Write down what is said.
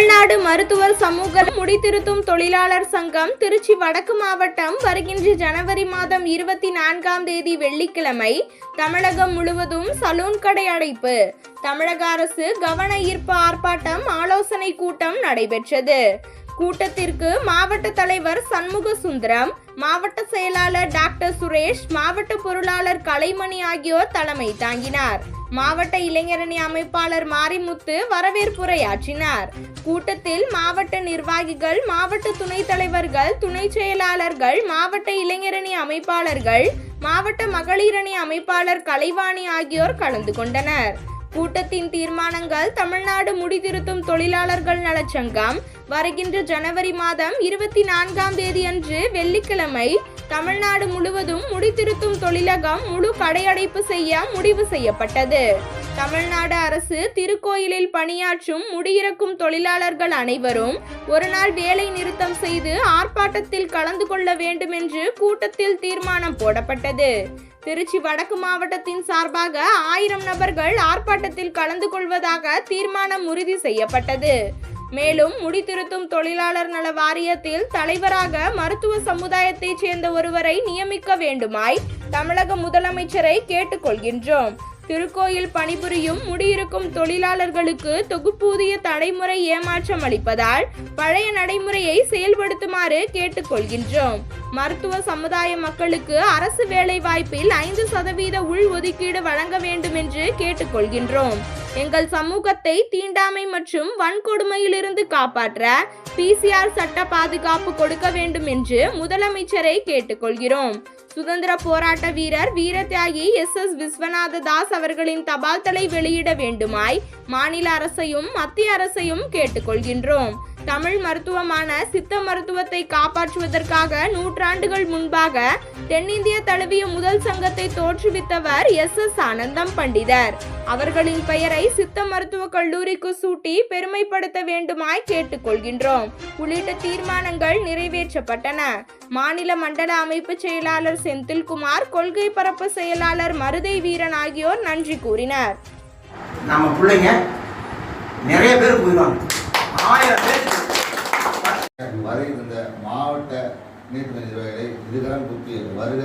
தமிழ்நாடு மருத்துவர் சமூக முடித்திருத்தும் தொழிலாளர் சங்கம் திருச்சி வடக்கு மாவட்டம் வருகின்ற ஜனவரி மாதம் இருபத்தி நான்காம் தேதி வெள்ளிக்கிழமை தமிழகம் முழுவதும் சலூன் கடை அடைப்பு. தமிழக அரசு கவன ஈர்ப்பு ஆர்ப்பாட்டம் ஆலோசனை கூட்டம் நடைபெற்றது. கூட்டத்திற்கு மாவட்ட தலைவர் சண்முக சுந்தரம் மாவட்ட செயலாளர் டாக்டர் சுரேஷ் மாவட்ட பொருளாளர் கலைமணி ஆகியோர் தலைமை தாங்கினார். மாவட்ட இளைஞரணி அமைப்பாளர் மாரிமுத்து வரவேற்புரையாற்றினார். கூட்டத்தில் மாவட்ட நிர்வாகிகள் மாவட்ட துணைத் தலைவர்கள் துணை செயலாளர்கள் மாவட்ட இளைஞரணி அமைப்பாளர்கள் மாவட்ட மகளிரணி அமைப்பாளர் கலைவாணி ஆகியோர் கலந்து கொண்டனர். கூட்டத்தின் தீர்மானங்கள் தமிழ்நாடு முடிதிருத்தும் தொழிலாளர்கள் நலச்சங்கம். வருகின்ற ஜனவரி மாதம் இருபத்தி நான்காம் தேதி அன்று வெள்ளிக்கிழமை தமிழ்நாடு முழுவதும் முடித்திருத்தும் தொழிலகம் முழு கடையடைப்பு செய்ய முடிவு செய்யப்பட்டது. தமிழ்நாடு அரசு திருக்கோயிலில் பணியாற்றும் முடியிறக்கும் தொழிலாளர்கள் அனைவரும் ஒரு நாள் வேலை நிறுத்தம் செய்து ஆர்ப்பாட்டத்தில் கலந்து கொள்ள வேண்டும் என்று கூட்டத்தில் தீர்மானம் போடப்பட்டது. திருச்சி வடக்கு மாவட்டத்தின் சார்பாக ஆயிரம் நபர்கள் ஆர்ப்பாட்டத்தில் கலந்து கொள்வதாக தீர்மானம் உறுதி செய்யப்பட்டது. மேலும் முடித்திருத்தும் தொழிலாளர் நல வாரியத்தில் தலைவராக மருத்துவ சமுதாயத்தைச் சேர்ந்த ஒருவரை நியமிக்க வேண்டுமாய் தமிழக முதலமைச்சரை கேட்டுக்கொள்கின்றோம். திருக்கோயில் பணிபுரியும் முடியிருக்கும் தொழிலாளர்களுக்கு தொகுப்பூதிய தடைமுறை ஏமாற்றம் அளிப்பதால் பழைய நடைமுறையை செயல்படுத்துமாறு கேட்டுக்கொள்கின்றோம். மருத்துவ சமுதாய மக்களுக்கு அரசு வேலை வாய்ப்பில் ஐந்து சதவீத உள் ஒதுக்கீடு வழங்க வேண்டும் என்று கேட்டுக்கொள்கின்றோம். எங்கள் சமூகத்தை தீண்டாமை மற்றும் வன்கொடுமையிலிருந்து காப்பாற்ற பிசிஆர் சட்ட பாதுகாப்பு கொடுக்க வேண்டும் என்று முதலமைச்சரை கேட்டுக்கொள்கிறோம். சுதந்திர போராட்ட வீரர் வீரத்தியாகி எஸ். எஸ். விஸ்வநாத தாஸ் அவர்களின் தபால் தலை வெளியிட வேண்டுமாய் மாநில அரசையும் மத்திய அரசையும் கேட்டுக்கொள்கின்றோம். தமிழ் மருத்துவமான சித்த மருத்துவத்தை காப்பாற்றுவதற்காக நூற்றாண்டுகள் முன்பாக தென்னிந்திய தழுவிய முதல் சங்கத்தை தோற்றுவித்தவர் எஸ் எஸ் ஆனந்தம் பண்டிதர். அவர்களின் பெயரை சித்த மருத்துவ கல்லூரிக்கு சூட்டி பெருமைப்படுத்த வேண்டுமாய் கேட்டுக்கொள்கின்றோம். உள்ளிட்ட தீர்மானங்கள் நிறைவேற்றப்பட்டன. மாநில மண்டல அமைப்பு செயலாளர் செந்தில்குமார் கொள்கை பரப்பு செயலாளர் மருதை வீரன் ஆகியோர் நன்றி கூறினர். நம்ம பிள்ளைங்க நிறைய பேர் போயிடுவாங்க வர இருந்த மாவட்ட நீதிமன்ற நிர்வாகிகளை இதுகாலம் குறித்து வருக